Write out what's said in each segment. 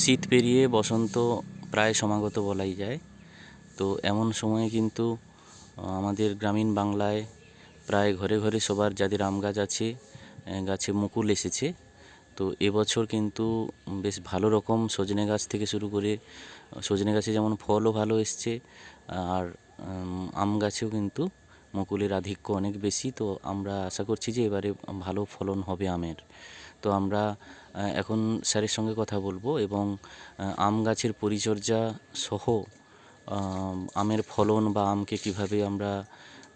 শীত পেরিয়ে বসন্ত প্রায় সমাগত বলাই যায়। তো এমন সময়ে কিন্তু আমাদের গ্রামীণ বাংলায় প্রায় ঘরে ঘরে সবার যাদের আম গাছ আছে গাছে মুকুল এসেছে। তো এবছর কিন্তু বেশ ভালো রকম সজনে গাছ থেকে শুরু করে, সজনে গাছে যেমন ফলও ভালো এসছে, আর আম গাছেও কিন্তু মুকুলের আধিক্য অনেক বেশি। তো আমরা আশা করছি যে এবারে ভালো ফলন হবে আমের। তো আমরা এখন স্যারের সঙ্গে কথা বলব এবং আম গাছের পরিচর্যা সহ আমের ফলন বা আমকে কীভাবে আমরা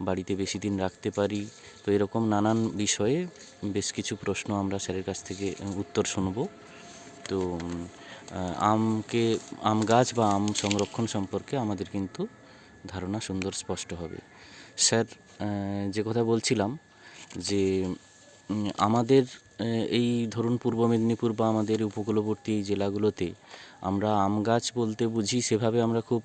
বাড়িতে বেশি দিন রাখতে পারি, তো এরকম নানান বিষয়ে বেশ কিছু প্রশ্ন আমরা স্যারের কাছ থেকে উত্তর শুনব। তো আমকে, আম গাছ বা আম সংরক্ষণ সম্পর্কে আমাদের কিন্তু ধারণা সুন্দর স্পষ্ট হবে। স্যার যে কথা বলছিলাম যে আমাদের এই ধরুন পূর্ব মেদিনীপুর বা আমাদের উপকূলবর্তী জেলাগুলোতে আমরা আম গাছ বলতে বুঝি, সেভাবে আমরা খুব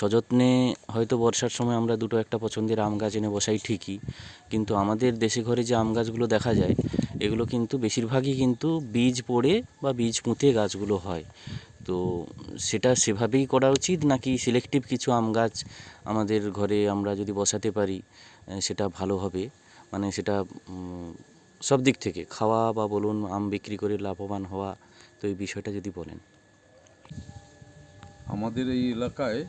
সযত্নে হয়তো বর্ষার সময় আমরা দুটো একটা পছন্দের আম গাছ এনে বসাই ঠিকই, কিন্তু আমাদের দেশে ঘরে যে আম গাছগুলো দেখা যায়, এগুলো কিন্তু বেশিরভাগই কিন্তু বীজ পড়ে বা বীজ পুঁতে গাছগুলো হয়। তো সেটা সেভাবেই করা উচিত নাকি সিলেক্টিভ কিছু আম গাছ আমাদের ঘরে আমরা যদি বসাতে পারি সেটা ভালো হবে? মানে সেটা সব দিক থেকে, খাওয়া বা বলুন, আম বিক্রি করে লাভবান হওয়া, তো এই বিষয়টা যদি বলেন। আমাদের এই এলাকায়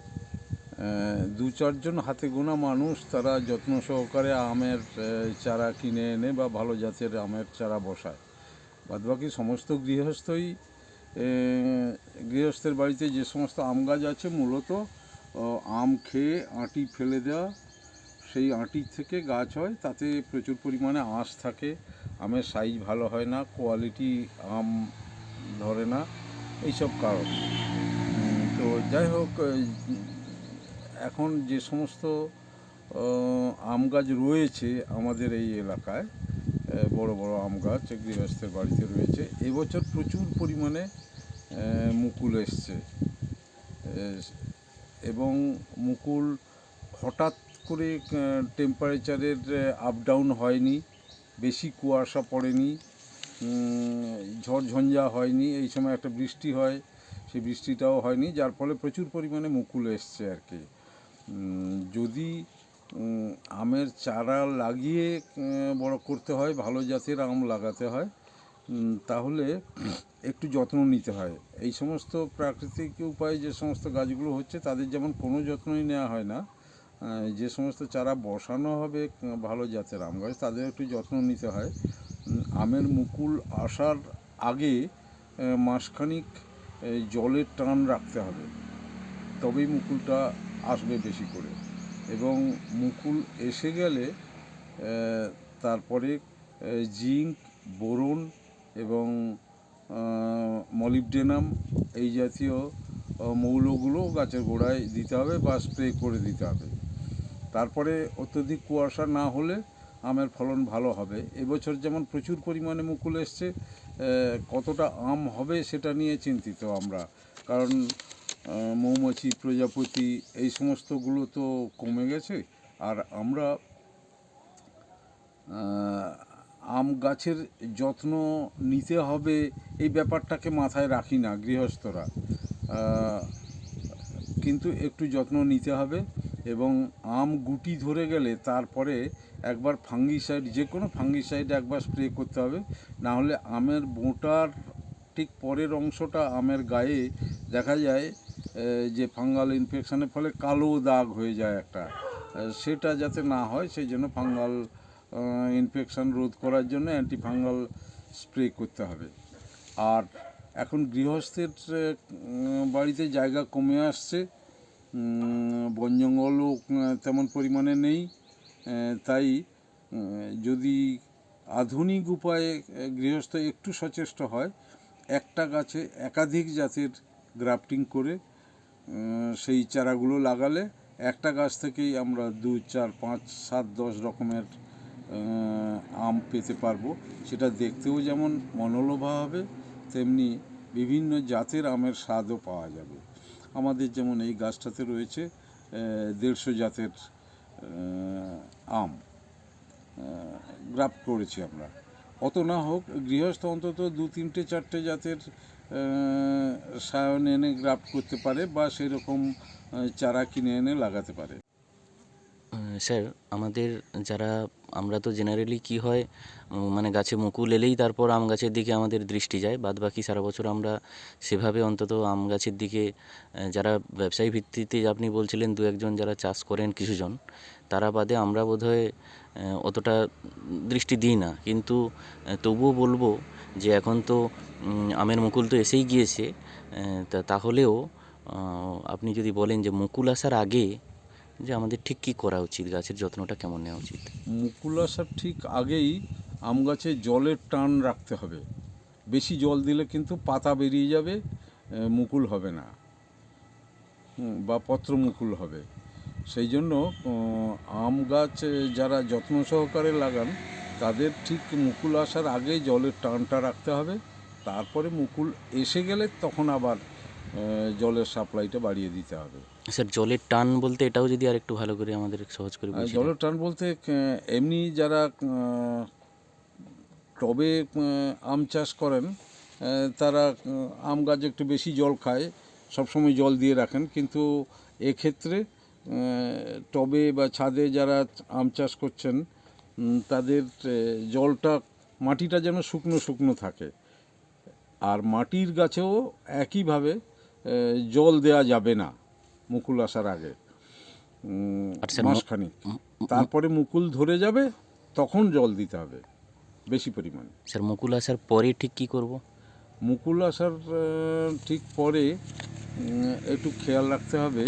দু চারজন হাতে গোনা মানুষ, তারা যত্ন সহকারে আমের চারা কিনে এনে বা ভালো জাতের আমের চারা বসায়। বাদবাকি সমস্ত গৃহস্থই গৃহস্থের বাড়িতে যে সমস্ত আম গাছ আছে, মূলত আম খেয়ে আঁটি ফেলে দেওয়া, সেই আঁটির থেকে গাছ হয়, তাতে প্রচুর পরিমাণে আঁশ থাকে আমের সাইজ ভালো হয় না কোয়ালিটি আম ধরে না, এইসব কারণ। তো যাই হোক এখন যে সমস্ত আম গাছ রয়েছে আমাদের এই এলাকায় বড় বড় আম গাছ গৃহস্থের বাড়িতে রয়েছে, এবছর প্রচুর পরিমাণে মুকুল এসছে। এবং মুকুল হঠাৎ করে টেম্পারেচারের আপ ডাউন হয়নি। বেশি কুয়াশা পড়েনি ঝড়ঝঞ্ঝা হয়নি, এই সময় একটা বৃষ্টি হয়, সেই বৃষ্টিটাও হয়নি, যার ফলে প্রচুর পরিমাণে মুকুল এসছে আর কি। যদি আমের চারা লাগিয়ে বড় করতে হয়, ভালো জাতের আম লাগাতে হয় তাহলে একটু যত্ন নিতে হয়। এই সমস্ত প্রাকৃতিক উপায়ে যে সমস্ত গাছগুলো হচ্ছে, তাদের যেমন কোনো যত্নই নেওয়া হয় না যে সমস্ত চারা বসানো হবে ভালো জাতের আম গাছ, তাদের একটু যত্ন নিতে হয়। আমের মুকুল আসার আগে মাসখানিক জলের টান রাখতে হবে। তবেই মুকুলটা আসবে বেশি করে। এবং মুকুল এসে গেলে তারপরে জিঙ্ক, বোরন এবং মলিবডেনাম এই জাতীয় মৌলগুলো গাছের গোড়ায় দিতে হবে বা স্প্রে করে দিতে হবে। তারপরে অত্যধিক কুয়াশা না হলে আমের ফলন ভালো হবে। এবছর যেমন প্রচুর পরিমাণে মুকুল এসছে কতটা আম হবে সেটা নিয়ে চিন্তিত আমরা। কারণ মৌমাছি, প্রজাপতি এই সমস্তগুলো তো কমে গেছে। আর আমরা আম গাছের যত্ন নিতে হবে এই ব্যাপারটাকে মাথায় রাখি না গৃহস্থরা। কিন্তু একটু যত্ন নিতে হবে। এবং আম গুটি ধরে গেলে তারপরে একবার ফাঙ্গিসাইড, যে কোনো ফাঙ্গিসাইড একবার স্প্রে করতে হবে। না হলে আমের বোঁটার ঠিক পরের অংশটা আমের গায়ে দেখা যায় যে ফাঙ্গাল ইনফেকশানের ফলে কালো দাগ হয়ে যায় একটা। সেটা যাতে না হয়, সেই জন্য ফাঙ্গাল ইনফেকশান রোধ করার জন্য অ্যান্টিফাঙ্গাল স্প্রে করতে হবে। আর এখন গৃহস্থের বাড়িতে জায়গা কমে আসছে। বন জঙ্গলও তেমন পরিমাণে নেই। তাই যদি আধুনিক উপায়ে গৃহস্থ একটু সচেষ্ট হয়, একটা গাছে একাধিক জাতের গ্রাফটিং করে সেই চারাগুলো লাগালে একটা গাছ থেকেই আমরা দু, চার, পাঁচ, সাত, দশ রকমের আম পেতে পারব। সেটা দেখতেও যেমন মনোলোভা হবে, তেমনি বিভিন্ন জাতের আমের স্বাদও পাওয়া যাবে। আমাদের যেমন এই গাছটাতে রয়েছে দেড়শো জাতের আম গ্রাফট করেছি আমরা। অত না হোক গৃহস্থ অন্তত দু তিনটে চারটে জাতের সায়ন এনে গ্রাফট করতে পারে বা সেরকম আহ, চারা কিনে এনে লাগাতে পারে। স্যার আমাদের যারা আমরা তো জেনারেলি কি হয় মানে গাছে মুকুল এলেই তারপর আম গাছের দিকে আমাদের দৃষ্টি যায়। বাদ বাকি সারা বছর আমরা সেভাবে অন্তত আম গাছের দিকে যারা ব্যবসায়ী ভিত্তিতে আপনি বলছিলেন দু একজন যারা চাষ করেন কিছুজন, তারা বাদে আমরা বোধহয় অতটা দৃষ্টি দিই না। কিন্তু তবুও বলব যে এখন তো আমের মুকুল তো এসেই গিয়েছে তা তাহলেও আপনি যদি বলেন যে মুকুল আসার আগে যে আমাদের ঠিক কী করা উচিত, গাছের যত্নটা কেমন নেওয়া উচিত? মুকুল আসার ঠিক আগেই আম গাছে জলের টান রাখতে হবে। বেশি জল দিলে কিন্তু পাতা বেরিয়ে যাবে মুকুল হবে না। বা পত্র মুকুল হবে। সেই জন্য আম গাছ যারা যত্ন সহকারে লাগান, তাদের ঠিক মুকুল আসার আগে জলের টানটা রাখতে হবে। তারপরে মুকুল এসে গেলে তখন আবার জলের সাপ্লাইটা বাড়িয়ে দিতে হবে। স্যার জলের টান বলতে এটাও যদি আর একটু ভালো করে আমাদের সহজ করে জলের টান বলতে এমনি যারা টবে আম চাষ করেন তারা আম গাছ একটু বেশি জল খায় সবসময় জল দিয়ে রাখেন কিন্তু এক্ষেত্রে টবে বা ছাদে যারা আম চাষ করছেন তাদের জলটা মাটিটা যেন শুকনো শুকনো থাকে। আর মাটির গাছেও একইভাবে জল দেওয়া যাবে না। মুকুল আসার আগে। মাসখানিক। তারপরে মুকুল ধরে যাবে তখন জল দিতে হবে বেশি পরিমাণে। স্যার মুকুল আসার পরে ঠিক কী করব? মুকুল আসার ঠিক পরে একটু খেয়াল রাখতে হবে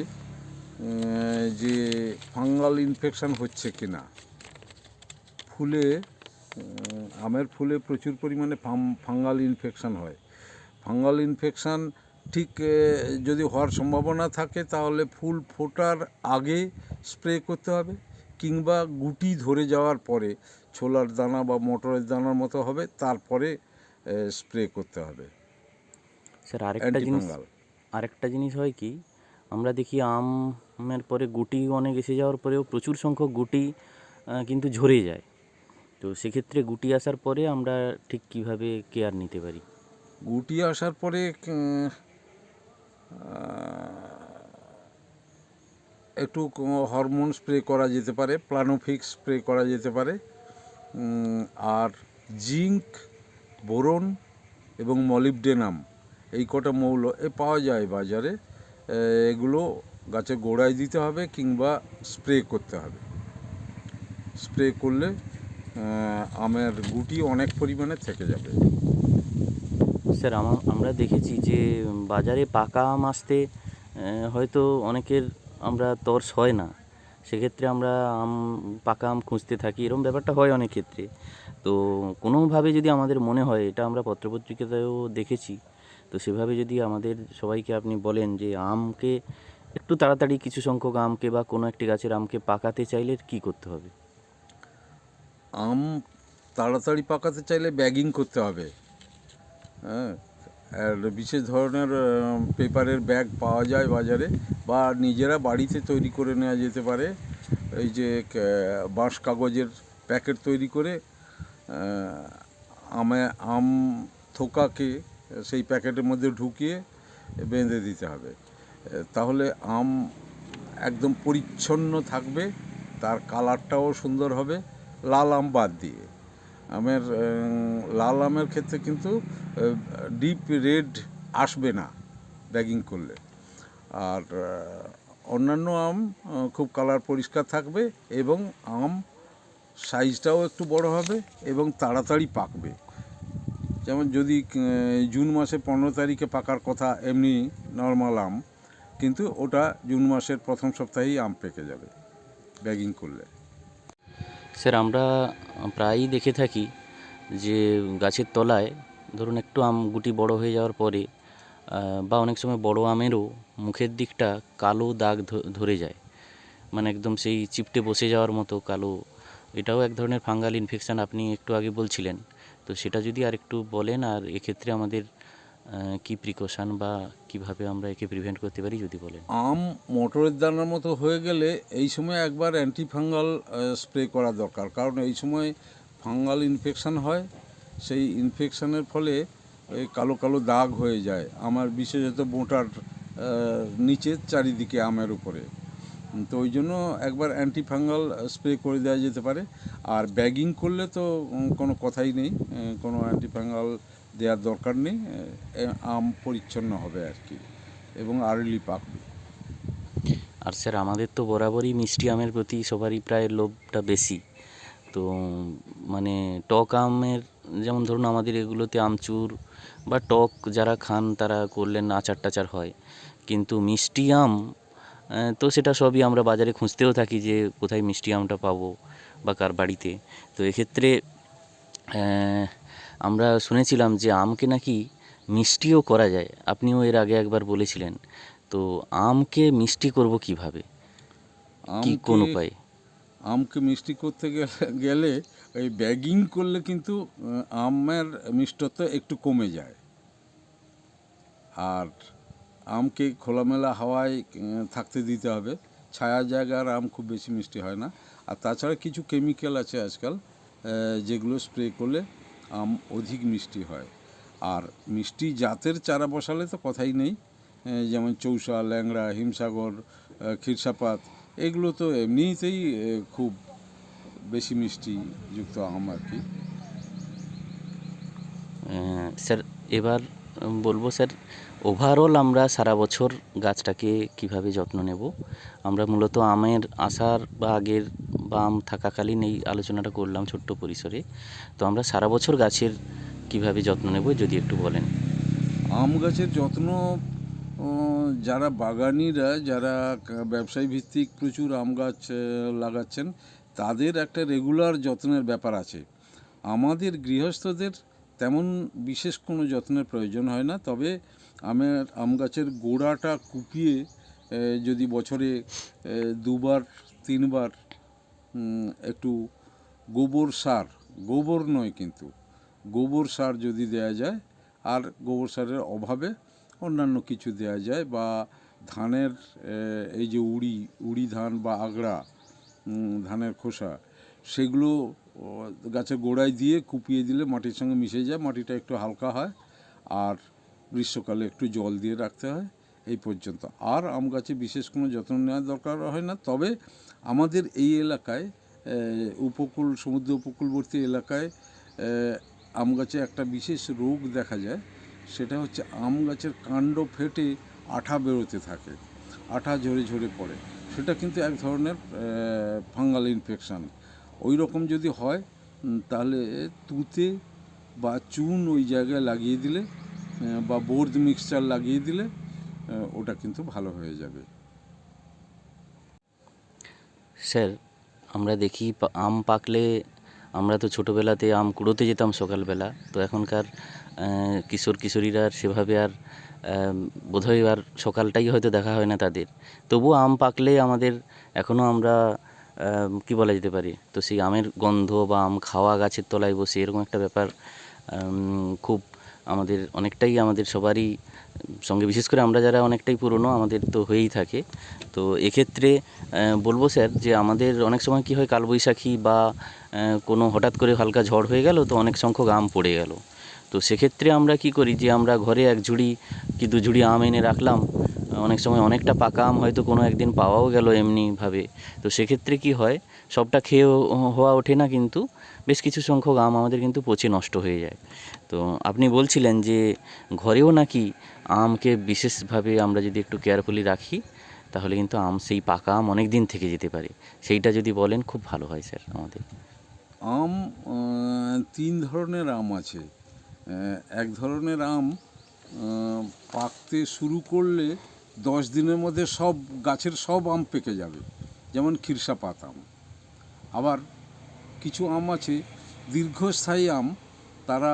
যে ফাঙ্গাল ইনফেকশন হচ্ছে কি না ফুলে আমের ফুলে প্রচুর পরিমাণে ফাঙ্গাল ইনফেকশন হয়। ফাঙ্গাল ইনফেকশন ঠিক যদি হওয়ার সম্ভাবনা থাকে তাহলে ফুল ফোটার আগে স্প্রে করতে হবে কিংবা গুটি ধরে যাওয়ার পরে ছোলার দানা বা মটরের দানার মতো হবে তারপরে স্প্রে করতে হবে। স্যার আরেকটা জিনিস আরেকটা জিনিস হয় কি আমরা দেখি আমের পরে গুটি অনেক এসে যাওয়ার পরেও প্রচুর সংখ্যক গুটি কিন্তু ঝরে যায়। তো সেক্ষেত্রে গুটি আসার পরে আমরা ঠিক কীভাবে কেয়ার নিতে পারি? গুটি আসার পরে একটু হরমোন স্প্রে করা যেতে পারে, প্লানোফিক্স স্প্রে করা যেতে পারে। আর জিঙ্ক, বোরন এবং মলিবডেনাম এই কটা মৌল এ পাওয়া যায় বাজারে। এগুলো গাছের গোড়ায় দিতে হবে কিংবা স্প্রে করতে হবে। স্প্রে করলে আমের গুটি অনেক পরিমাণে থেকে যাবে। স্যার, আমা- আমরা দেখেছি যে বাজারে পাকা আম আসতে হয়তো অনেকের আমরা তর্স হয় না। সেক্ষেত্রে আমরা আম, পাকা আম খুঁজতে থাকি এরকম ব্যাপারটা হয় অনেক ক্ষেত্রে। তো কোনোভাবে যদি আমাদের মনে হয়, এটা আমরা পত্রপত্রিকাতেও দেখেছি, তো সেভাবে যদি আমাদের সবাইকে আপনি বলেন যে আমকে, একটু তাড়াতাড়ি কিছু সংখ্যক আমকে বা কোনো একটি গাছের আমকে পাকাতে চাইলে কি করতে হবে? আম তাড়াতাড়ি পাকাতে চাইলে ব্যাগিং করতে হবে। হ্যাঁ? বিশেষ ধরনের পেপারের ব্যাগ পাওয়া যায় বাজারে বা নিজেরা বাড়িতে তৈরি করে নেওয়া যেতে পারে। এই যে বাঁশ কাগজের প্যাকেট তৈরি করে আমে, আম থোকাকে সেই প্যাকেটের মধ্যে ঢুকিয়ে বেঁধে দিতে হবে। তাহলে আম একদম পরিচ্ছন্ন থাকবে, তার কালারটাও সুন্দর হবে, লাল আম বাদ দিয়ে। আমের লাল আমের ক্ষেত্রে কিন্তু ডিপ রেড আসবে না ব্যাগিং করলে। আর অন্যান্য আম খুব কালার পরিষ্কার থাকবে এবং আম সাইজটাও একটু বড় হবে এবং তাড়াতাড়ি পাকবে। যেমন যদি জুন মাসে পনেরো তারিখে পাকার কথা এমনি নর্মাল আম, কিন্তু ওটা জুন মাসের প্রথম সপ্তাহেই আম পেকে যাবে ব্যাগিং করলে। স্যার, আমরা প্রায়ই দেখে থাকি যে গাছের তলায় ধরুন একটু আম গুটি বড় হয়ে যাওয়ার পরে বা অনেক সময় বড় আমেরও মুখের দিকটা কালো দাগ ধরে যায়। মানে একদম সেই চিপটে বসে যাওয়ার মতো কালো। এটাও এক ধরনের ফাঙ্গাল ইনফেকশান আপনি একটু আগে বলছিলেন। তো সেটা যদি আর একটু বলেন, আর এক্ষেত্রে আমাদের কি প্রিকশন বা কীভাবে আমরা একে প্রিভেন্ট করতে পারি যদি বলেন? আম মটরের দানার মতো হয়ে গেলে এই সময় একবার অ্যান্টি ফাঙ্গাল স্প্রে করা দরকার। কারণ এই সময় ফাঙ্গাল ইনফেকশন হয়। সেই ইনফেকশনের ফলে কালো কালো দাগ হয়ে যায়। আমার বিশেষত বোঁটার আহ, নিচের চারিদিকে আমের উপরে। তো ওই জন্য একবার অ্যান্টিফাঙ্গাল স্প্রে করে দেওয়া যেতে পারে। আর ব্যাগিং করলে তো কোনো কথাই নেই। কোনো অ্যান্টিফাঙ্গাল দেওয়ার দরকার নেই আম পরিচ্ছন্ন হবে আর কি, এবং আর্লি পাকবে আর স্যার, আমাদের তো বরাবরই মিষ্টি আমের প্রতি সবারই প্রায় লোভটা বেশি। তো মানে টক আমের, যেমন ধরুন আমাদের এগুলোতে আমচুর বা টক যারা খান, তারা করলেন আচার টাচার হয়। কিন্তু মিষ্টি আম তো সেটা সবই আমরা বাজারে খুঁজতেও থাকি যে কোথায় মিষ্টি আমটা পাবো বা কার বাড়িতে। তো এক্ষেত্রে আমরা শুনেছিলাম যে আমকে নাকি মিষ্টিও করা যায়। আপনিও এর আগে একবার বলেছিলেন। তো আমকে মিষ্টি করব কীভাবে? কি কোন উপায়? আমকে মিষ্টি করতে গেলে গেলে ওই ব্যাগিং করলে কিন্তু আমের মিষ্টত্ব একটু কমে যায়। আর আমকে খোলামেলা হাওয়ায় থাকতে দিতে হবে। ছায়া জায়গার আম খুব বেশি মিষ্টি হয় না। আর তাছাড়া কিছু কেমিক্যাল আছে আজকাল যেগুলো স্প্রে করলে আম অধিক মিষ্টি হয়। আর মিষ্টি জাতের চারা বসালে তো কথাই নেই। যেমন চৌসা ল্যাংড়া, হিমসাগর ক্ষীরসাপাত, এগুলো তো এমনিতেই খুব বেশি মিষ্টি যুক্ত আম আর কি। স্যার, এবার বলব, স্যার ওভারঅল আমরা সারা বছর গাছটাকে কীভাবে যত্ন নেব? আমরা মূলত আমের আসার বা আগের বা আম থাকাকালীন এই আলোচনাটা করলাম ছোট্ট পরিসরে। তো আমরা সারা বছর গাছের কীভাবে যত্ন নেব যদি একটু বলেন। আম গাছের যত্ন যারা বাগানিরা, যারা ব্যবসায়ী ভিত্তিক প্রচুর আম গাছ লাগাচ্ছেন, তাদের একটা রেগুলার যত্নের ব্যাপার আছে। আমাদের গৃহস্থদের তেমন বিশেষ কোনো যত্নের প্রয়োজন হয় না, তবে আমের আম গাছের গোড়াটা কুপিয়ে যদি বছরে দুবার, তিনবার একটু গোবর সার, গোবর নয় কিন্তু, গোবর সার যদি দেয়া যায়, আর গোবর সারের অভাবে অন্যান্য কিছু দেয়া যায় বা ধানের এই যে উড়ি উড়ি ধান বা আগড়া ধানের খোসা, সেগুলো গাছের গোড়ায় দিয়ে কুপিয়ে দিলে মাটির সঙ্গে মিশে যায়, মাটিটা একটু হালকা হয়, আর গ্রীষ্মকালে একটু জল দিয়ে রাখতে হয়, এই পর্যন্ত। আর আম গাছে বিশেষ কোনো যত্ন নেওয়ার দরকার হয় না। তবে আমাদের এই এলাকায় উপকূল, সমুদ্র উপকূলবর্তী এলাকায় আম গাছে একটা বিশেষ রোগ দেখা যায়, সেটা হচ্ছে আম গাছের কাণ্ড ফেটে আঠা বেরোতে থাকে, আঠা ঝরে ঝরে পড়ে। সেটা কিন্তু এক ধরনের ফাঙ্গাল ইনফেকশান। ওই রকম যদি হয় তাহলে তুতে বা চুন ওই জায়গায় লাগিয়ে দিলে বা বোর্ড মিক্সচার লাগিয়ে দিলে ওটা কিন্তু ভালো হয়ে যাবে। স্যার আমরা দেখি আম পাকলে আমরা তো ছোটোবেলাতে আম কুড়োতে যেতাম সকালবেলা তো এখনকার কিশোর কিশোরীরা সেভাবে আর বোধহয় আর সকালটাই হয়তো দেখা হয় না তাদের। তবুও আম পাকলে আমাদের এখনও আমরা আম, কি বলা যেতে পারি তো সেই আমের গন্ধ বা আম খাওয়া গাছের তলায় বসে এরকম একটা ব্যাপার খুব আমাদের অনেকটাই আমাদের সবারই সঙ্গে, বিশেষ করে আমরা যারা অনেকটাই পুরনো, আমাদের তো হয়েই থাকে। তো এক্ষেত্রে বলব স্যার যে আমাদের অনেক সময় কি হয়, কালবৈশাখী বা কোনো হঠাৎ করে হালকা ঝড় হয়ে গেল, তো অনেক সংখ্যক আম পড়ে গেল। তো সেক্ষেত্রে আমরা কি করি যে আমরা ঘরে এক ঝুড়ি কি দু ঝুড়ি আম এনে রাখলাম অনেক সময় অনেকটা পাকা আম হয়তো কোনো একদিন পাওয়াও গেল এমনিভাবে। তো সেক্ষেত্রে কি হয়, সবটা খেয়ে হওয়া ওঠে না কিন্তু বেশ কিছু সংখ্যক আম আমাদের কিন্তু পচে নষ্ট হয়ে যায়। তো আপনি বলছিলেন যে ঘরেও নাকি আমকে বিশেষভাবে আমরা যদি একটু কেয়ারফুলি রাখি, তাহলে কিন্তু আম সেই পাকা আম অনেক দিন থেকে যেতে পারে। সেইটা যদি বলেন, খুব ভালো হয় স্যার আমাদের। আম তিন ধরনের আম আছে। এক ধরনের আম পাকতে শুরু করলে দশ দিনের মধ্যে সব গাছের সব আম পেকে যাবে, যেমন ক্ষীরসাপাত আম। আবার কিছু আম আছে, দীর্ঘস্থায়ী আম, তারা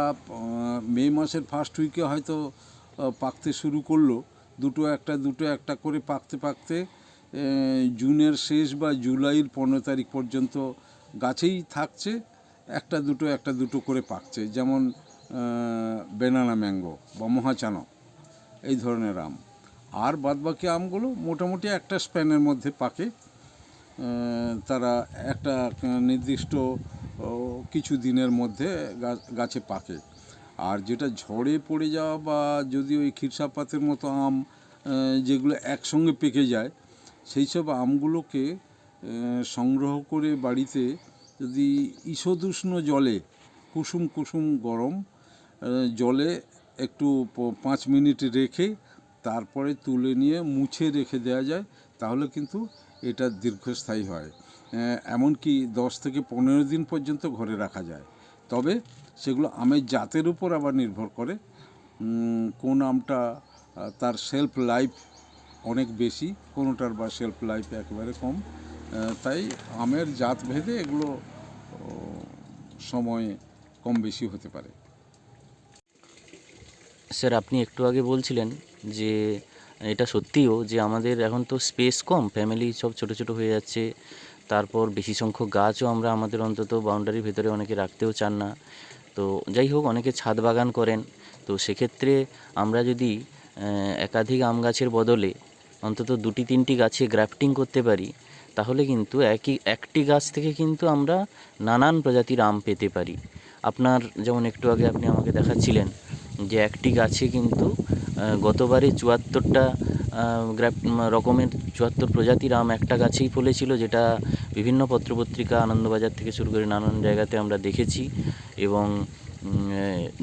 মে মাসের ফার্স্ট উইকে হয়তো পাকতে শুরু করল, দুটো একটা দুটো একটা করে পাকতে পাকতে জুনের শেষ বা জুলাইয়ের পনেরো তারিখ পর্যন্ত গাছেই থাকছে, একটা দুটো একটা দুটো করে পাকছে, যেমন বেনানা ম্যাঙ্গো বা মহাচানক এই ধরনের আম। আর বাদবাকি আমগুলো মোটামুটি একটা স্প্যানের মধ্যে পাকে। তারা একটা নির্দিষ্ট কিছু দিনের মধ্যে গাছে পাকে। আর যেটা ঝড়ে পড়ে যাওয়া বা যদি ওই ক্ষীরসাপাতের মতো আম যেগুলো একসঙ্গে পেকে যায়, সেই সব আমগুলোকে সংগ্রহ করে বাড়িতে যদি ঈষদুষ্ণ জলে, কুসুম কুসুম গরম জলে একটু পাঁচ মিনিট রেখে তারপরে তুলে নিয়ে মুছে রেখে দেওয়া যায়, তাহলে কিন্তু এটা দীর্ঘস্থায়ী হয়। এমনকি দশ থেকে পনেরো দিন পর্যন্ত ঘরে রাখা যায়। তবে সেগুলো আমের জাতের উপর আবার নির্ভর করে। কোন আমটা তার সেলফ লাইফ অনেক বেশি, কোনোটার বা সেলফ লাইফ একেবারে কম। তাই আমের জাত ভেদে এগুলো সময়ে কম বেশি হতে পারে। স্যার আপনি একটু আগে বলছিলেন যে, এটা সত্যিও যে আমাদের এখন তো স্পেস কম ফ্যামিলি সব ছোট ছোট হয়ে যাচ্ছে, তারপর বেশি সংখ্যক গাছও আমরা আমাদের অন্তত বাউন্ডারির ভেতরে অনেকে রাখতেও চান না। তো যাই হোক, অনেকে ছাদ বাগান করেন, তো সেক্ষেত্রে আমরা যদি একাধিক আম গাছের বদলে অন্তত দুটি, তিনটি গাছে গ্রাফটিং করতে পারি, তাহলে কিন্তু একই, একটি গাছ থেকে কিন্তু আমরা নানান প্রজাতির আম পেতে পারি। আপনার যেমন একটু আগে আপনি আমাকে দেখাচ্ছিলেন যে একটি গাছে কিন্তু গতবারে চুয়াত্তরটা রকমের চুয়াত্তর প্রজাতির আম একটা গাছেই ফলেছিল, যেটা বিভিন্ন পত্রপত্রিকা, আনন্দবাজার থেকে শুরু করে নানান জায়গাতে আমরা দেখেছি এবং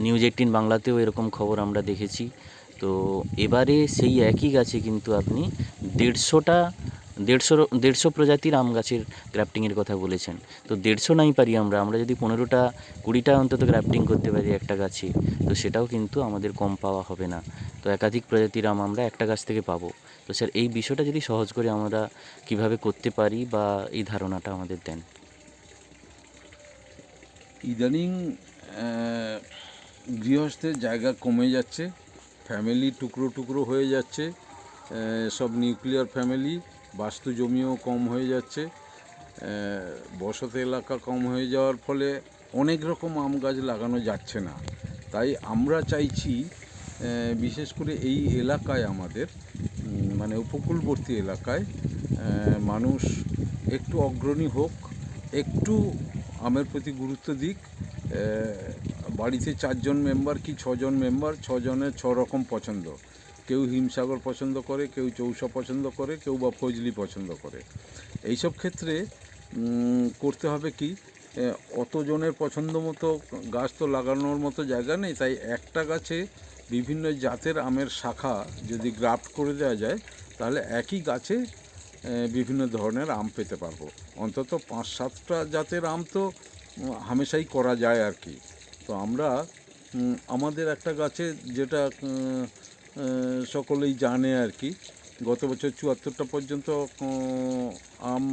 নিউজ এইটিন বাংলাতেও এরকম খবর আমরা দেখেছি। তো এবারে সেই একই গাছে কিন্তু আপনি দেড়শোটা দেড়শো দেড়শো প্রজাতির আম গাছের গ্রাফটিংয়ের কথা বলেছেন। তো দেড়শো নাই পারি আমরা আমরা যদি পনেরোটা, কুড়িটা অন্তত গ্রাফটিং করতে পারি একটা গাছে, তো সেটাও কিন্তু আমাদের কম পাওয়া হবে না। তো একাধিক প্রজাতির আম আমরা একটা গাছ থেকে পাবো। তো স্যার, এই বিষয়টা যদি সহজ করে আমরা কীভাবে করতে পারি বা এই ধারণাটা আমাদের দেন। ইদানিং গৃহস্থের জায়গা কমে যাচ্ছে ফ্যামিলি টুকরো টুকরো হয়ে যাচ্ছে সব নিউক্লিয়ার ফ্যামিলি বাস্তু জমিও কম হয়ে যাচ্ছে বসত এলাকা কম হয়ে যাওয়ার ফলে অনেক রকম আম গাছ লাগানো যাচ্ছে না। তাই আমরা চাইছি বিশেষ করে এই এলাকায় আমাদের মানে উপকূলবর্তী এলাকায় মানুষ একটু অগ্রণী হোক, একটু আমের প্রতি গুরুত্ব দিক বাড়িতে চারজন মেম্বার কি ছজন মেম্বার, ছজনের ছ রকম পছন্দ। কেউ হিমসাগর পছন্দ করে, কেউ চৌসা পছন্দ করে, কেউ বা ফজলি পছন্দ করে। এইসব ক্ষেত্রে করতে হবে কি অতজনের পছন্দ মতো গাছ তো লাগানোর মতো জায়গা নেই, তাই একটা গাছে বিভিন্ন জাতের আমের শাখা যদি গ্রাফট করে দেওয়া যায়, তাহলে একই গাছে বিভিন্ন ধরনের আম পেতে পারব। অন্তত পাঁচ সাতটা জাতের আম তো হামেশাই করা যায় আর কি। তো আমরা আমাদের একটা গাছে যেটা সকলেই জানে আর কি। গত বছর চুয়াত্তরটা পর্যন্ত আম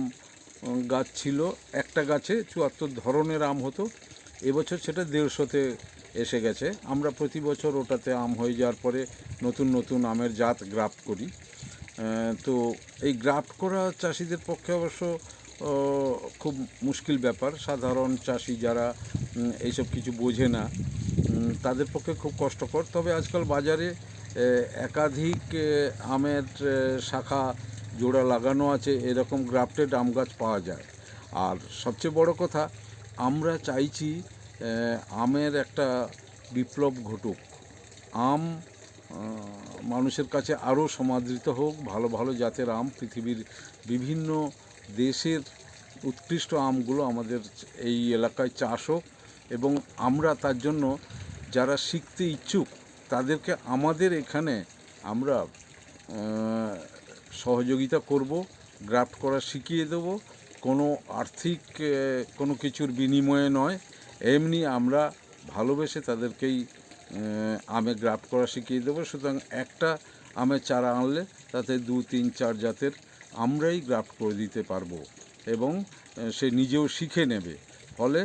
গাছ ছিল। একটা গাছে চুয়াত্তর ধরনের আম হতো। এবছর সেটা দেড়শোতে এসে গেছে। আমরা প্রতি বছর ওটাতে আম হয়ে যাওয়ার পরে নতুন নতুন আমের জাত গ্রাফট করি। তো এই গ্রাফট করা চাষিদের পক্ষে অবশ্য খুব মুশকিল ব্যাপার। সাধারণ চাষি যারা এইসব কিছু বোঝে না তাদের পক্ষে খুব কষ্টকর। তবে আজকাল বাজারে একাধিক আমের শাখা জোড়া লাগানো আছে, এরকম গ্রাফটেড আম গাছ পাওয়া যায়। আর সবচেয়ে বড় কথা, আমরা চাইছি আমের একটা বিপ্লব ঘটুক। আম মানুষের কাছে আরও সমাদৃত হোক, ভালো ভালো জাতের আম, পৃথিবীর বিভিন্ন দেশের উৎকৃষ্ট আমগুলো আমাদের এই এলাকায় চাষ হোক, এবং আমরা তার জন্য যারা শিখতে ইচ্ছুক তাদেরকে আমাদের এখানে আমরা সহযোগিতা করব, গ্রাফট করা শিখিয়ে দেব। কোনো আর্থিক কোনো কিছুর বিনিময়ে নয়। এমনি আমরা ভালোবেসে তাদেরকেই আমে গ্রাফট করা শিখিয়ে দেবো। সুতরাং একটা আমের চারা আনলে তাতে দু, তিন, চার জাতের আমরাই গ্রাফট করে দিতে পারব এবং সে নিজেও শিখে নেবে। ফলে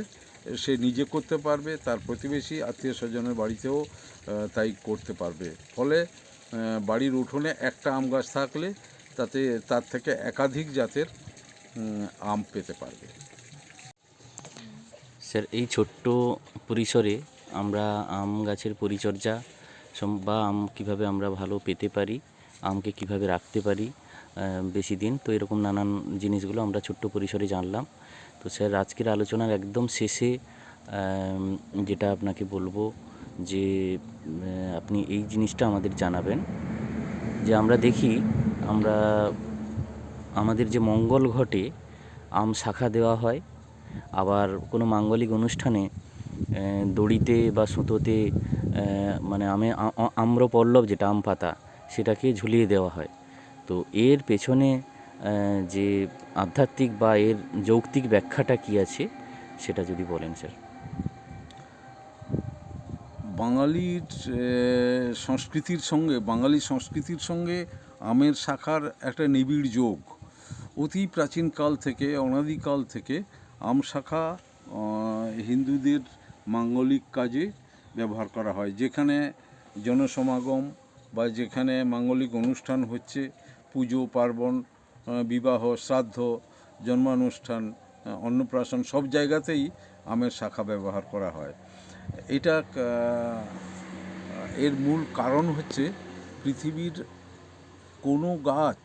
সে নিজে করতে পারবে, তার প্রতিবেশী, আত্মীয় স্বজনের বাড়িতেও তাই করতে পারবে। ফলে বাড়ির উঠোনে একটা আম গাছ থাকলে তাতে, তার থেকে একাধিক জাতের আম পেতে পারবে। স্যার, এই ছোট্ট পরিসরে আমরা আম গাছের পরিচর্যা বা আম কীভাবে আমরা ভালো পেতে পারি, আমকে কীভাবে রাখতে পারি বেশি দিন, তো এরকম নানান জিনিসগুলো আমরা ছোট্ট পরিসরে জানলাম। তো স্যার, আজকের আলোচনার একদম শেষে যেটা আপনাকে বলব যে আপনি এই জিনিসটা আমাদের জানাবেন। যে আমরা দেখি, আমরা, আমাদের যে মঙ্গল ঘটে, আম শাখা দেওয়া হয়, আবার কোনো মাঙ্গলিক অনুষ্ঠানে দড়িতে বা সুতোতে মানে আমে আম্রপল্লব যেটা আম পাতা, সেটাকে ঝুলিয়ে দেওয়া হয়। তো এর পেছনে যে আধ্যাত্মিক বা এর যৌক্তিক ব্যাখ্যাটা কী আছে, সেটা যদি বলেন, স্যার। বাঙালির সংস্কৃতির সঙ্গে, বাঙালি সংস্কৃতির সঙ্গে আমের শাখার একটা নিবিড় যোগ। অতি প্রাচীনকাল থেকে অনাদিকাল থেকে আম শাখা হিন্দুদের মাঙ্গলিক কাজে ব্যবহার করা হয়। যেখানে জনসমাগম বা যেখানে মাঙ্গলিক অনুষ্ঠান হচ্ছে, পুজো, পার্বণ বিবাহ, শ্রাদ্ধ, জন্মানুষ্ঠান অন্নপ্রাশন সব জায়গাতেই আমের শাখা ব্যবহার করা হয়। এটা এর মূল কারণ হচ্ছে পৃথিবীর কোনো গাছ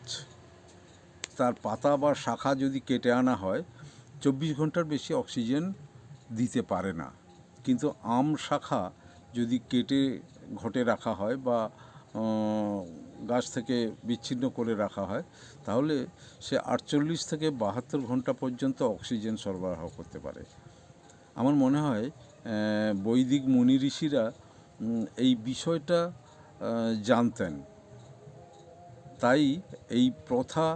তার পাতা বা শাখা যদি কেটে আনা হয়, চব্বিশ ঘণ্টার বেশি অক্সিজেন দিতে পারে না। কিন্তু আম শাখা যদি কেটে, ঘটে রাখা হয় বা গাছ থেকে বিচ্ছিন্ন করে রাখা হয়, তাহলে সে আটচল্লিশ থেকে বাহাত্তর ঘণ্টা পর্যন্ত অক্সিজেন সরবরাহ করতে পারে। আমার মনে হয় বৈদিক মুনি ঋষিরা এই বিষয়টা জানতেন। তাই এই প্রথা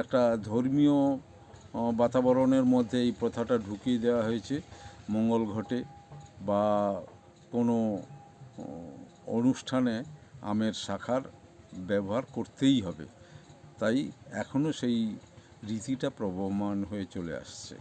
একটা ধর্মীয় বাতাবরণের মধ্যে এই প্রথাটা ঢুকিয়ে দেওয়া হয়েছে, মঙ্গল ঘটে বা কোনো অনুষ্ঠানে আমের শাখার ব্যবহার করতেই হবে। তাই এখনও সেই রীতিটা প্রবহমান হয়ে চলে আসছে।